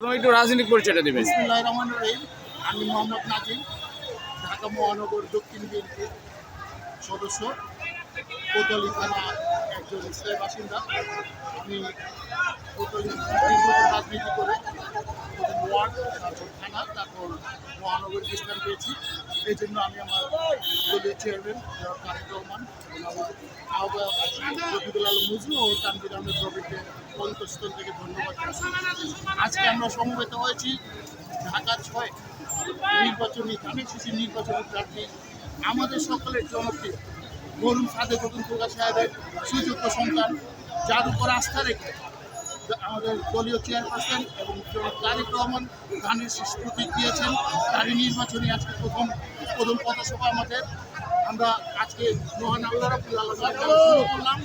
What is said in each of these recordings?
প্রথমে একটু রাজনৈতিক পরিচয়টা রহমান আমি মোহাম্মদ নাজিম, ঢাকা মহানগর দক্ষিণ বিএনপির সদস্য। কোতলি থানা একজন স্থায়ী বাসিন্দা। আমি কোতলি রাজনীতি করে তারপর পেয়েছি। এই জন্য আমি আমার রহমান থেকে ধন্যবাদ আজকে আমরা সমবেত হয়েছি ঢাকা ছয় নির্বাচনী ধানের শিশির নির্বাচনী প্রার্থী, আমাদের সকলের জনপ্রিয় বরুণ রতন প্রকাশ সাহেবের সুযোগ্য সন্তান, যার উপর আস্থা রেখে আমাদের দলীয় চেয়ারপারসন এবং তারেক রহমান গানের প্রতীক দিয়েছেন তারই নির্বাচনী আজকে প্রথম প্রথম পথসভা আমাদের। আমরা আজকে মহান আল্লাহ করলাম।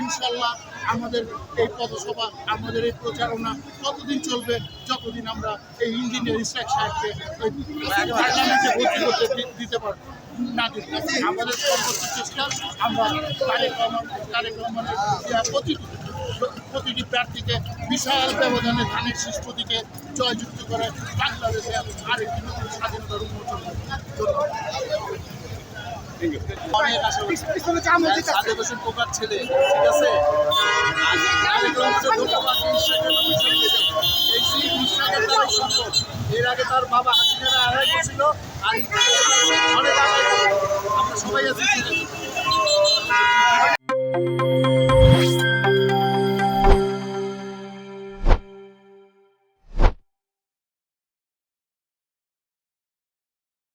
ইনশাল্লাহ আমাদের এই পথসভা, আমাদের এই প্রচারণা কতদিন চলবে, যতদিন আমরা এই ইঞ্জিনিয়ার ইসরাক সাহেবকে পার্লামেন্টে ভর্তি করতে দিতে পারব, না দিতে আমাদের সর্বোচ্চ চেষ্টা, আমরা রহমানের দেয়া প্রতিটি প্রতিটি প্রার্থীকে বিশাল ব্যবধানে ধানের শীষ প্রতীকে জয়যুক্ত করে বাংলাদেশে আরেকটি নতুন স্বাধীনতার উন্মোচন পোকার ছেলে এর আগে তার বাবা হাসিনারা আড়াই করছিল আর আমরা সবাই আছি